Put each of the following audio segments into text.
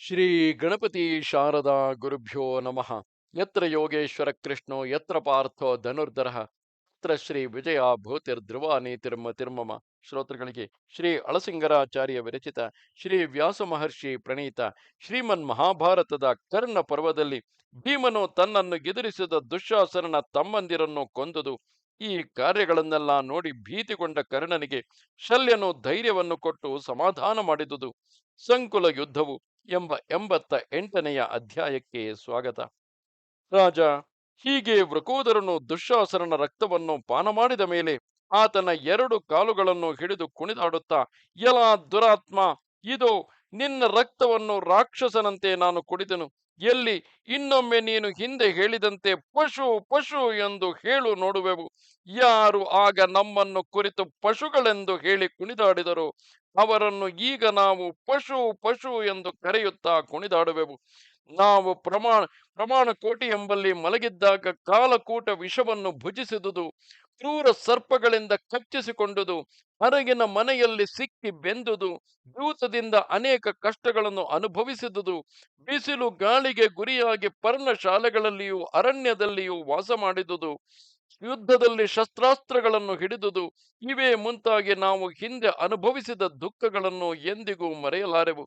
ಶ್ರೀ ಗಣಪತಿ ಶಾರದಾ ಗುರುಭ್ಯೋ ನಮಃ. ಯತ್ರ ಯೋಗೇಶ್ವರ ಕೃಷ್ಣೋ, ಯತ್ರ ಪಾರ್ಥೋ ಧನುರ್ಧರ, ಯತ್ರ ಶ್ರೀ ವಿಜಯ ಭೂತಿರ್ಧ್ರುವ ನೀತಿರ್ಮ ತಿರ್ಮಮ ಶ್ರೋತೃಗಳಿಗೆ ಶ್ರೀ ಅಳಸಿಂಗರಾಚಾರ್ಯ ವಿರಚಿತ ಶ್ರೀ ವ್ಯಾಸ ಮಹರ್ಷಿ ಪ್ರಣೀತ ಶ್ರೀಮನ್ ಮಹಾಭಾರತದ ಕರ್ಣ ಪರ್ವದಲ್ಲಿ ಭೀಮನು ತನ್ನನ್ನು ಗೆದರಿಸಿದ ದುಶ್ಯಾಸನನ ತಮ್ಮಂದಿರನ್ನು ಕೊಂದುದು ಈ ಕಾರ್ಯಗಳನ್ನೆಲ್ಲ ನೋಡಿ ಭೀತಿಗೊಂಡ ಕರ್ಣನಿಗೆ ಶಲ್ಯನು ಧೈರ್ಯವನ್ನು ಕೊಟ್ಟು ಸಮಾಧಾನ ಮಾಡಿದುದು. ಸಂಕುಲ ಯುದ್ಧವು ಎಂಬ ಎಂಬತ್ತ ಎಂಟನೆಯ ಅಧ್ಯಾಯಕ್ಕೆ ಸ್ವಾಗತ. ರಾಜ, ಹೀಗೆ ವೃಕೋದರನು ದುಶ್ಯಾಸನನ ರಕ್ತವನ್ನು ಪಾನ ಮಾಡಿದ ಮೇಲೆ ಆತನ ಎರಡು ಕಾಲುಗಳನ್ನು ಹಿಡಿದು ಕುಣಿದಾಡುತ್ತಾ ಎಲ ದುರಾತ್ಮ, ಇದು ನಿನ್ನ ರಕ್ತವನ್ನು ರಾಕ್ಷಸನಂತೆ ನಾನು ಕುಡಿದನು. ಎಲ್ಲಿ ಇನ್ನೊಮ್ಮೆ ನೀನು ಹಿಂದೆ ಹೇಳಿದಂತೆ ಪಶು ಪಶು ಎಂದು ಹೇಳು ನೋಡುವೆವು. ಯಾರು ಆಗ ನಮ್ಮನ್ನು ಕುರಿತು ಪಶುಗಳೆಂದು ಹೇಳಿ ಕುಣಿದಾಡಿದರು ಅವರನ್ನು ಈಗ ನಾವು ಪಶು ಪಶು ಎಂದು ಕರೆಯುತ್ತಾ ಕುಣಿದಾಡುವೆವು. ನಾವು ಪ್ರಮಾಣ ಪ್ರಮಾಣ ಕೋಟಿ ಎಂಬಲ್ಲಿ ಮಲಗಿದ್ದಾಗ ಕಾಲಕೂಟ ವಿಷವನ್ನು ಭುಜಿಸಿದುದು, ಕ್ರೂರ ಸರ್ಪಗಳಿಂದ ಕಚ್ಚಿಸಿಕೊಂಡುದು, ಹೊರಗಿನ ಮನೆಯಲ್ಲಿ ಸಿಕ್ಕಿ ಬೆಂದುದು ದೂತದಿಂದ ಅನೇಕ ಕಷ್ಟಗಳನ್ನು ಅನುಭವಿಸಿದುದು, ಬಿಸಿಲು ಗಾಳಿಗೆ ಗುರಿಯಾಗಿ ಪರ್ಣಶಾಲೆಗಳಲ್ಲಿಯೂ ಅರಣ್ಯದಲ್ಲಿಯೂ ವಾಸ ಮಾಡಿದುದು, ಯುದ್ಧದಲ್ಲಿ ಶಸ್ತ್ರಾಸ್ತ್ರಗಳನ್ನು ಹಿಡಿದುದು, ಇವೇ ಮುಂತಾಗಿ ನಾವು ಹಿಂದೆ ಅನುಭವಿಸಿದ ದುಃಖಗಳನ್ನು ಎಂದಿಗೂ ಮರೆಯಲಾರೆವು.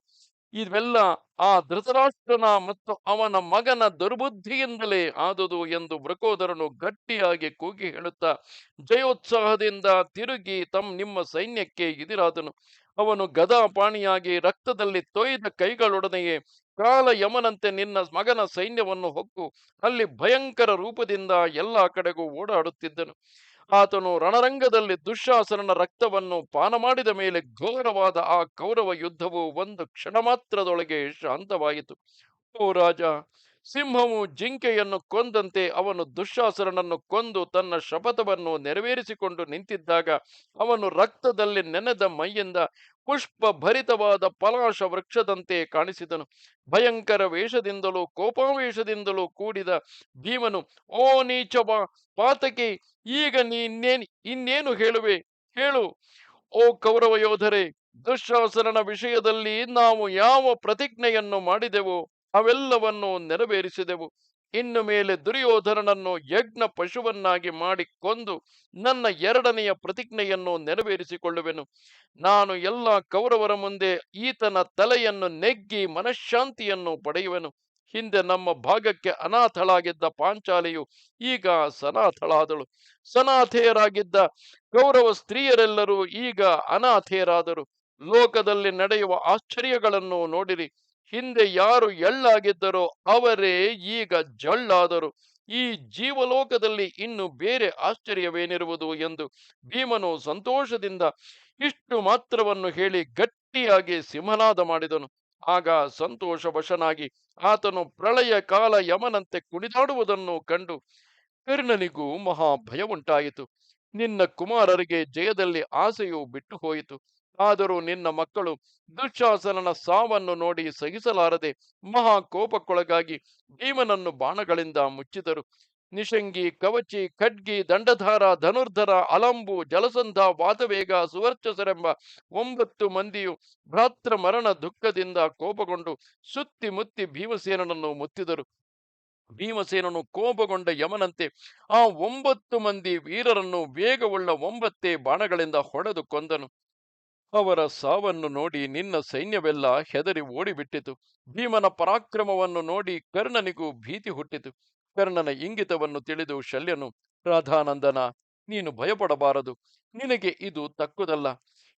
ಇವೆಲ್ಲ ಆ ಧೃತರಾಷ್ಟ್ರನ ಮತ್ತು ಅವನ ಮಗನ ದುರ್ಬುದ್ಧಿಯಿಂದಲೇ ಆದುದು ಎಂದು ವೃಕೋದರನು ಗಟ್ಟಿಯಾಗಿ ಕೂಗಿ ಹೇಳುತ್ತಾ, ಜಯೋತ್ಸಾಹದಿಂದ ತಿರುಗಿ ತಮ್ಮ ನಿಮ್ಮ ಸೈನ್ಯಕ್ಕೆ ಇದಿರಾದನು ಅವನು ಗದಾಪಾಣಿಯಾಗಿ ರಕ್ತದಲ್ಲಿ ತೊಯ್ದ ಕೈಗಳೊಡನೆಯೇ ಕಾಲ ಯಮನಂತೆ ನಿನ್ನ ಮಗನ ಸೈನ್ಯವನ್ನು ಹೊಕ್ಕು. ಅಲ್ಲಿ ಭಯಂಕರ ರೂಪದಿಂದ ಎಲ್ಲ ಕಡೆಗೂ ಓಡಾಡುತ್ತಿದ್ದನು. ಆತನು ರಣರಂಗದಲ್ಲಿ ದುಶ್ಯಾಸನನ ರಕ್ತವನ್ನು ಪಾನ ಮಾಡಿದ ಮೇಲೆ ಘೋರವಾದ ಆ ಕೌರವ ಯುದ್ಧವು ಒಂದು ಕ್ಷಣ ಮಾತ್ರದೊಳಗೆ ಶಾಂತವಾಯಿತು. ಓ ರಾಜ ಸಿಂಹವು ಜಿಂಕೆಯನ್ನು ಕೊಂದಂತೆ ಅವನು ದುಶ್ಶಾಸನನ್ನು ಕೊಂದು ತನ್ನ ಶಪಥವನ್ನು ನೆರವೇರಿಸಿಕೊಂಡು ನಿಂತಿದ್ದಾಗ ಅವನು ರಕ್ತದಲ್ಲಿ ನೆನೆದ ಮೈಯಿಂದ ಪುಷ್ಪ ಭರಿತವಾದ ಪಲಾಶ ವೃಕ್ಷದಂತೆ ಕಾಣಿಸಿದನು. ಭಯಂಕರ ವೇಷದಿಂದಲೂ ಕೋಪಾವೇಶದಿಂದಲೂ ಕೂಡಿದ ಭೀಮನು, ಓ ನೀಚ ಪಾತಕಿ, ಈಗ ನೀ ಇನ್ನೇನು ಹೇಳುವೆ? ಹೇಳು. ಓ ಕೌರವ ಯೋಧರೆ, ದುಶ್ಶಾಸನನ ವಿಷಯದಲ್ಲಿ ನಾವು ಯಾವ ಪ್ರತಿಜ್ಞೆಯನ್ನು ಮಾಡಿದೆವೋ? ಅವೆಲ್ಲವನ್ನು ನೆರವೇರಿಸಿದೆವು. ಇನ್ನು ಮೇಲೆ ದುರ್ಯೋಧನನನ್ನು ಯಜ್ಞ ಪಶುವನ್ನಾಗಿ ಮಾಡಿ ಕೊಂದು ನನ್ನ ಎರಡನೆಯ ಪ್ರತಿಜ್ಞೆಯನ್ನು ನೆರವೇರಿಸಿಕೊಳ್ಳುವೆನು. ನಾನು ಎಲ್ಲ ಕೌರವರ ಮುಂದೆ ಈತನ ತಲೆಯನ್ನು ನೆಗ್ಗಿ ಮನಃಶಾಂತಿಯನ್ನು ಪಡೆಯುವೆನು. ಹಿಂದೆ ನಮ್ಮ ಭಾಗಕ್ಕೆ ಅನಾಥಳಾಗಿದ್ದ ಪಾಂಚಾಲಿಯು ಈಗ ಸನಾಥಳಾದಳು. ಸನಾಥೆಯರಾಗಿದ್ದ ಕೌರವ ಸ್ತ್ರೀಯರೆಲ್ಲರೂ ಈಗ ಅನಾಥೆಯರಾದರು. ಲೋಕದಲ್ಲಿ ನಡೆಯುವ ಆಶ್ಚರ್ಯಗಳನ್ನು ನೋಡಿರಿ. ಹಿಂದೆ ಯಾರು ಎಳ್ಳಾಗಿದ್ದರೋ ಅವರೇ ಈಗ ಜಳ್ಳಾದರು. ಈ ಜೀವಲೋಕದಲ್ಲಿ ಇನ್ನು ಬೇರೆ ಆಶ್ಚರ್ಯವೇನಿರುವುದು ಎಂದು ಭೀಮನು ಸಂತೋಷದಿಂದ ಇಷ್ಟು ಮಾತ್ರವನ್ನು ಹೇಳಿ ಗಟ್ಟಿಯಾಗಿ ಸಿಂಹನಾದ ಮಾಡಿದನು. ಆಗ ಸಂತೋಷವಶನಾಗಿ ಆತನು ಪ್ರಳಯ ಕಾಲ ಯಮನಂತೆ ಕುಣಿದಾಡುವುದನ್ನು ಕಂಡು ಕರ್ಣನಿಗೂ ಮಹಾ ನಿನ್ನ ಕುಮಾರರಿಗೆ ಜಯದಲ್ಲಿ ಆಸೆಯು ಬಿಟ್ಟು ಹೋಯಿತು ಆದರೂ ನಿನ್ನ ಮಕ್ಕಳು ದುಶ್ಯಾಸನನ ಸಾವನ್ನು ನೋಡಿ ಸಹಿಸಲಾರದೆ ಮಹಾ ಕೋಪಕ್ಕೊಳಗಾಗಿ ಭೀಮನನ್ನು ಬಾಣಗಳಿಂದ ಮುಚ್ಚಿದರು. ನಿಶಂಗಿ, ಕವಚಿ, ಖಡ್ಗಿ, ದಂಡಧಾರ, ಧನುರ್ಧರ, ಅಲಂಬು, ಜಲಸಂಧ, ವಾತವೇಗ, ಸುವರ್ಚಸರೆಂಬ ಒಂಬತ್ತು ಮಂದಿಯು ಭ್ರಾತೃ ಮರಣ ದುಃಖದಿಂದ ಕೋಪಗೊಂಡು ಸುತ್ತಿ ಮುತ್ತಿ ಭೀಮಸೇನನನ್ನು ಮುತ್ತಿದರು. ಭೀಮಸೇನನು ಕೋಪಗೊಂಡ ಯಮನಂತೆ ಆ ಒಂಬತ್ತು ಮಂದಿ ವೀರರನ್ನು ವೇಗವುಳ್ಳ ಒಂಬತ್ತೇ ಬಾಣಗಳಿಂದ ಹೊಡೆದು ಕೊಂದನು. ಅವರ ಸಾವನ್ನು ನೋಡಿ ನಿನ್ನ ಸೈನ್ಯವೆಲ್ಲ ಹೆದರಿ ಓಡಿಬಿಟ್ಟಿತು. ಭೀಮನ ಪರಾಕ್ರಮವನ್ನು ನೋಡಿ ಕರ್ಣನಿಗೂ ಭೀತಿ ಹುಟ್ಟಿತು. ಕರ್ಣನ ಇಂಗಿತವನ್ನು ತಿಳಿದು ಶಲ್ಯನು, ರಾಧಾನಂದನ, ನೀನು ಭಯಪಡಬಾರದು. ನಿನಗೆ ಇದು ತಕ್ಕುದಲ್ಲ.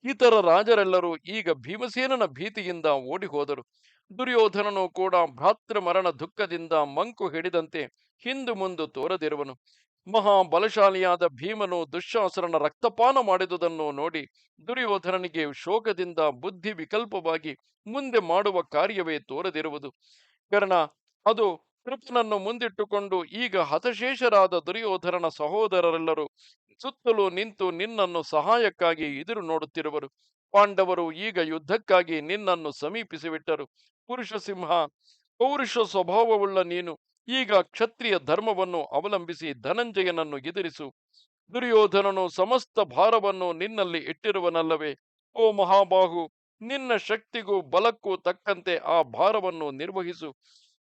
ಇತರ ರಾಜರೆಲ್ಲರೂ ಈಗ ಭೀಮಸೇನನ ಭೀತಿಯಿಂದ ಓಡಿ ಹೋದರು ದುರ್ಯೋಧನನು ಕೂಡ ಭ್ರಾತೃ ಮರಣ ದುಃಖದಿಂದ ಮಂಕು ಹಿಡಿದಂತೆ ಹಿಂದು ಮುಂದು ತೋರದಿರುವನು. ಮಹಾ ಬಲಶಾಲಿಯಾದ ಭೀಮನು ದುಶ್ಯಾಸರನ ರಕ್ತಪಾನ ಮಾಡಿದುದನ್ನು ನೋಡಿ ದುರ್ಯೋಧನನಿಗೆ ಶೋಕದಿಂದ ಬುದ್ಧಿ ವಿಕಲ್ಪವಾಗಿ ಮುಂದೆ ಮಾಡುವ ಕಾರ್ಯವೇ ತೋರದಿರುವುದು. ಕರ್ಣ, ಅದು ಕೃಪನನ್ನು ಮುಂದಿಟ್ಟುಕೊಂಡು ಈಗ ಹತಶೇಷರಾದ ದುರ್ಯೋಧನನ ಸಹೋದರರೆಲ್ಲರೂ ಸುತ್ತಲೂ ನಿಂತು ನಿನ್ನನ್ನು ಸಹಾಯಕ್ಕಾಗಿ ಎದುರು ನೋಡುತ್ತಿರುವರು. ಪಾಂಡವರು ಈಗ ಯುದ್ಧಕ್ಕಾಗಿ ನಿನ್ನನ್ನು ಸಮೀಪಿಸಿಬಿಟ್ಟರು. ಪುರುಷ ಸಿಂಹ ಪೌರುಷ ಸ್ವಭಾವವುಳ್ಳ ನೀನು ಈಗ ಕ್ಷತ್ರಿಯ ಧರ್ಮವನ್ನು ಅವಲಂಬಿಸಿ ಧನಂಜಯನನ್ನು ಎದುರಿಸು. ದುರ್ಯೋಧನನು ಸಮಸ್ತ ಭಾರವನ್ನು ನಿನ್ನಲ್ಲಿ ಇಟ್ಟಿರುವನಲ್ಲವೇ? ಓ ಮಹಾಬಾಹು, ನಿನ್ನ ಶಕ್ತಿಗೂ ಬಲಕ್ಕೂ ತಕ್ಕಂತೆ ಆ ಭಾರವನ್ನು ನಿರ್ವಹಿಸು.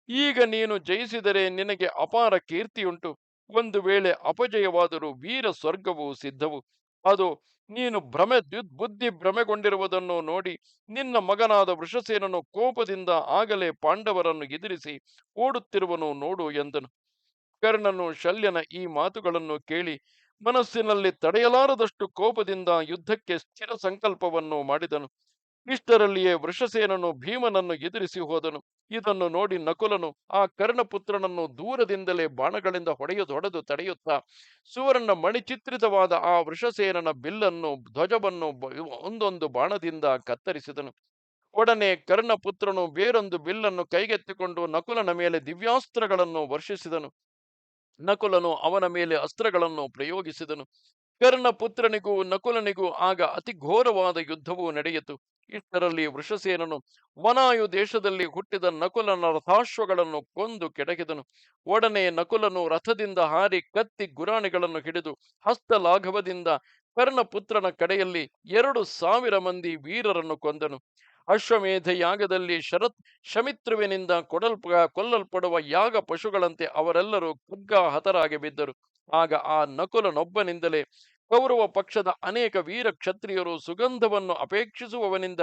ಈಗ ನೀನು ಜಯಿಸಿದರೆ ನಿನಗೆ ಅಪಾರ ಕೀರ್ತಿಯುಂಟು. ಒಂದು ವೇಳೆ ಅಪಜಯವಾದರೂ ವೀರ ಸ್ವರ್ಗವು ಸಿದ್ಧವು. ಅದು ನೀನು ಭ್ರಮೆ ಬುದ್ಧಿ ಭ್ರಮೆಗೊಂಡಿರುವುದನ್ನು ನೋಡಿ ನಿನ್ನ ಮಗನಾದ ವೃಷಸೇನನು ಕೋಪದಿಂದ ಆಗಲೇ ಪಾಂಡವರನ್ನು ಎದುರಿಸಿ ಓಡುತ್ತಿರುವನು ನೋಡು ಎಂದನು. ಕರ್ಣನು ಶಲ್ಯನ ಈ ಮಾತುಗಳನ್ನು ಕೇಳಿ ಮನಸ್ಸಿನಲ್ಲಿ ತಡೆಯಲಾರದಷ್ಟು ಕೋಪದಿಂದ ಯುದ್ಧಕ್ಕೆ ಸ್ಥಿರ ಸಂಕಲ್ಪವನ್ನು ಮಾಡಿದನು. ಇಷ್ಟರಲ್ಲಿಯೇ ವೃಷಸೇನನು ಭೀಮನನ್ನು ಎದುರಿಸಿ ಹೋದನು. ಇದನ್ನು ನೋಡಿ ನಕುಲನು ಆ ಕರ್ಣಪುತ್ರನನ್ನು ದೂರದಿಂದಲೇ ಬಾಣಗಳಿಂದ ಹೊಡೆಯದು, ಹೊಡೆದು ತಡೆಯುತ್ತಾ, ಸುವರ್ಣ ಮಣಿಚಿತ್ರಿತವಾದ ಆ ವೃಷಸೇನನ ಬಿಲ್ಲನ್ನು, ಧ್ವಜವನ್ನು ಒಂದೊಂದು ಬಾಣದಿಂದ ಕತ್ತರಿಸಿದನು. ಒಡನೆ ಕರ್ಣಪುತ್ರನು ಬೇರೊಂದು ಬಿಲ್ಲನ್ನು ಕೈಗೆತ್ತಿಕೊಂಡು ನಕುಲನ ಮೇಲೆ ದಿವ್ಯಾಸ್ತ್ರಗಳನ್ನು ವರ್ಷಿಸಿದನು. ನಕುಲನು ಅವನ ಮೇಲೆ ಅಸ್ತ್ರಗಳನ್ನು ಪ್ರಯೋಗಿಸಿದನು. ಕರ್ಣಪುತ್ರನಿಗೂ ನಕುಲನಿಗೂ ಆಗ ಅತಿ ಘೋರವಾದ ಯುದ್ಧವು ನಡೆಯಿತು. ಇಷ್ಟರಲ್ಲಿ ವೃಷಸೇನನು ವನಾಯು ದೇಶದಲ್ಲಿ ಹುಟ್ಟಿದ ನಕುಲನ ರಥಾಶ್ವಗಳನ್ನು ಕೊಂದು ಕೆಡಕಿದನು. ಒಡನೆ ನಕುಲನು ರಥದಿಂದ ಹಾರಿ ಕತ್ತಿ ಗುರಾಣಿಗಳನ್ನು ಹಿಡಿದು ಹಸ್ತಲಾಘವದಿಂದ ಕರ್ಣಪುತ್ರನ ಕಡೆಯಲ್ಲಿ ಎರಡು ಸಾವಿರ ಮಂದಿ ವೀರರನ್ನು ಕೊಂದನು. ಅಶ್ವಮೇಧ ಯಾಗದಲ್ಲಿ ಶರತ್ ಶಮಿತ್ರುವಿನಿಂದ ಕೊಡಲ್ಪ ಕೊಲ್ಲಲ್ಪಡುವ ಯಾಗ ಪಶುಗಳಂತೆ ಅವರೆಲ್ಲರೂ ಕುಗ್ಗ ಹತರಾಗಿ ಬಿದ್ದರು. ಆಗ ಆ ನಕುಲನೊಬ್ಬನಿಂದಲೇ ಕೌರವ ಪಕ್ಷದ ಅನೇಕ ವೀರ ಕ್ಷತ್ರಿಯರು ಸುಗಂಧವನ್ನು ಅಪೇಕ್ಷಿಸುವವನಿಂದ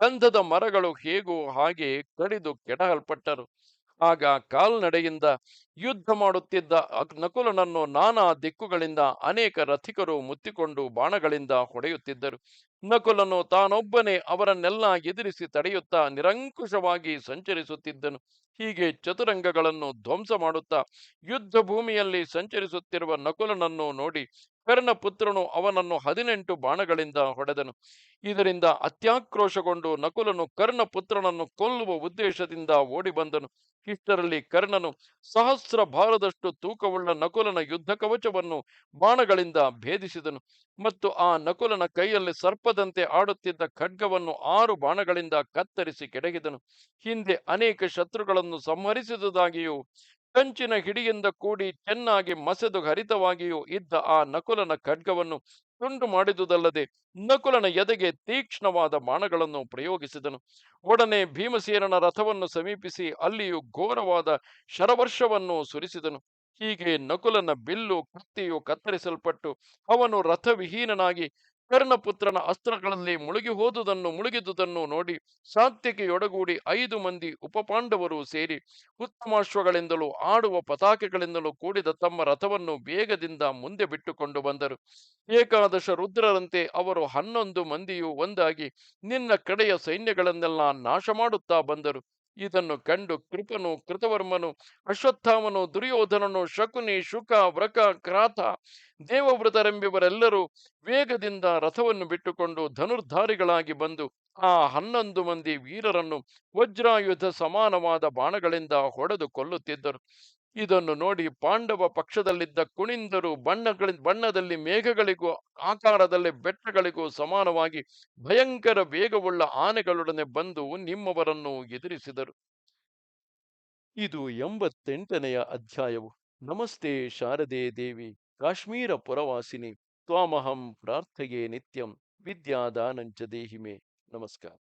ಗಂಧದ ಮರಗಳು ಹೇಗೋ ಹಾಗೆ ಕಡಿದು ಕೆಡಹಲ್ಪಟ್ಟರು. ಆಗ ಕಾಲ್ನಡೆಯಿಂದ ಯುದ್ಧ ಮಾಡುತ್ತಿದ್ದ ನಕುಲನನ್ನು ನಾನಾ ದಿಕ್ಕುಗಳಿಂದ ಅನೇಕ ರಥಿಕರು ಮುತ್ತಿಕೊಂಡು ಬಾಣಗಳಿಂದ ಹೊಡೆಯುತ್ತಿದ್ದರು. ನಕುಲನು ತಾನೊಬ್ಬನೇ ಅವರನ್ನೆಲ್ಲ ಎದುರಿಸಿ ತಡೆಯುತ್ತಾ ನಿರಂಕುಶವಾಗಿ ಸಂಚರಿಸುತ್ತಿದ್ದನು. ಹೀಗೆ ಚತುರಂಗಗಳನ್ನು ಧ್ವಂಸ ಮಾಡುತ್ತಾ ಯುದ್ಧ ಭೂಮಿಯಲ್ಲಿ ಸಂಚರಿಸುತ್ತಿರುವ ನಕುಲನನ್ನು ನೋಡಿ ಕರ್ಣಪುತ್ರನು ಅವನನ್ನು ಹದಿನೆಂಟು ಬಾಣಗಳಿಂದ ಹೊಡೆದನು. ಇದರಿಂದ ಅತ್ಯಾಕ್ರೋಶಗೊಂಡು ನಕುಲನು ಕರ್ಣಪುತ್ರನನ್ನು ಕೊಲ್ಲುವ ಉದ್ದೇಶದಿಂದ ಓಡಿ ಬಂದನು ಇಷ್ಟರಲ್ಲಿ ಕರ್ಣನು ಸಹಸ್ರ ಭಾರದಷ್ಟು ತೂಕವುಳ್ಳ ನಕುಲನ ಯುದ್ಧ ಕವಚವನ್ನು ಬಾಣಗಳಿಂದ ಭೇದಿಸಿದನು. ಮತ್ತು ಆ ನಕುಲನ ಕೈಯಲ್ಲಿ ಸರ್ಪದಂತೆ ಆಡುತ್ತಿದ್ದ ಖಡ್ಗವನ್ನು ಆರು ಬಾಣಗಳಿಂದ ಕತ್ತರಿಸಿ ಕೆಡಗಿದನು. ಹಿಂದೆ ಅನೇಕ ಶತ್ರುಗಳನ್ನು ಸಂಹರಿಸಿದುದಾಗಿಯೂ, ಕಂಚಿನ ಹಿಡಿಯಿಂದ ಕೂಡಿ ಚೆನ್ನಾಗಿ ಮಸೆದು ಹರಿತವಾಗಿಯೂ ಇದ್ದ ಆ ನಕುಲನ ಖಡ್ಗವನ್ನು ತುಂಡು ಮಾಡಿದುದಲ್ಲದೆ ನಕುಲನ ಎದೆಗೆ ತೀಕ್ಷ್ಣವಾದ ಬಾಣಗಳನ್ನು ಪ್ರಯೋಗಿಸಿದನು. ಒಡನೆ ಭೀಮಸೇನನ ರಥವನ್ನು ಸಮೀಪಿಸಿ ಅಲ್ಲಿಯೂ ಘೋರವಾದ ಶರವರ್ಷವನ್ನು ಸುರಿಸಿದನು. ಹೀಗೆ ನಕುಲನ ಬಿಲ್ಲು ಕತ್ತಿಯು ಕತ್ತರಿಸಲ್ಪಟ್ಟು ಅವನು ರಥವಿಹೀನನಾಗಿ ಕರ್ಣಪುತ್ರನ ಅಸ್ತ್ರಗಳಲ್ಲಿ ಮುಳುಗಿ ಹೋದುದನ್ನು ಮುಳುಗಿದುದನ್ನು ನೋಡಿ ಸಾತ್ಯಕೆಯೊಡಗೂಡಿ ಐದು ಮಂದಿ ಉಪಪಾಂಡವರು ಸೇರಿ ಉತ್ತಮಾಶ್ವಗಳಿಂದಲೂ ಆಡುವ ಪತಾಕೆಗಳಿಂದಲೂ ಕೂಡಿದ ತಮ್ಮ ರಥವನ್ನು ಬೇಗದಿಂದ ಮುಂದೆ ಬಿಟ್ಟುಕೊಂಡು ಬಂದರು. ಏಕಾದಶ ರುದ್ರರಂತೆ ಅವರು ಹನ್ನೊಂದು ಮಂದಿಯೂ ಒಂದಾಗಿ ನಿನ್ನ ಕಡೆಯ ಸೈನ್ಯಗಳನ್ನೆಲ್ಲ ನಾಶ ಮಾಡುತ್ತಾ ಬಂದರು. ಇದನ್ನು ಕಂಡು ಕೃಪನು, ಕೃತವರ್ಮನು, ಅಶ್ವತ್ಥಾಮನು, ದುರ್ಯೋಧನನು, ಶಕುನಿ, ಶುಕ, ವ್ರಕ, ಕ್ರಾತ, ದೇವವ್ರತರೆಂಬಿವರೆಲ್ಲರೂ ವೇಗದಿಂದ ರಥವನ್ನು ಬಿಟ್ಟುಕೊಂಡು ಧನುರ್ಧಾರಿಗಳಾಗಿ ಬಂದು ಆ ಹನ್ನೊಂದು ಮಂದಿ ವೀರರನ್ನು ವಜ್ರಾಯುಧ ಸಮಾನವಾದ ಬಾಣಗಳಿಂದ ಹೊಡೆದು ಕೊಲ್ಲುತ್ತಿದ್ದರು. ಇದನ್ನು ನೋಡಿ ಪಾಂಡವ ಪಕ್ಷದಲ್ಲಿದ್ದ ಕುಣಿಂದರು ಬಣ್ಣಗಳ ಬಣ್ಣದಲ್ಲಿ ಮೇಘಗಳಿಗೂ, ಆಕಾರದಲ್ಲಿ ಬೆಟ್ಟಗಳಿಗೂ ಸಮಾನವಾಗಿ ಭಯಂಕರ ವೇಗವುಳ್ಳ ಆನೆಗಳೊಡನೆ ಬಂದು ನಿಮ್ಮವರನ್ನು ಎದುರಿಸಿದರು. ಇದು ಎಂಬತ್ತೆಂಟನೆಯ ಅಧ್ಯಾಯವು. ನಮಸ್ತೆ ಶಾರದೆ ದೇವಿ. ಕಾಶ್ಮೀರ ಪುರವಾಸಿನಿ. ತ್ವಾಮಹಂ ಪ್ರಾರ್ಥೆಯೇ ನಿತ್ಯಂ. ವಿದ್ಯಾದಾನಂಚ ದೇಹಿಮೆ. ನಮಸ್ಕಾರ.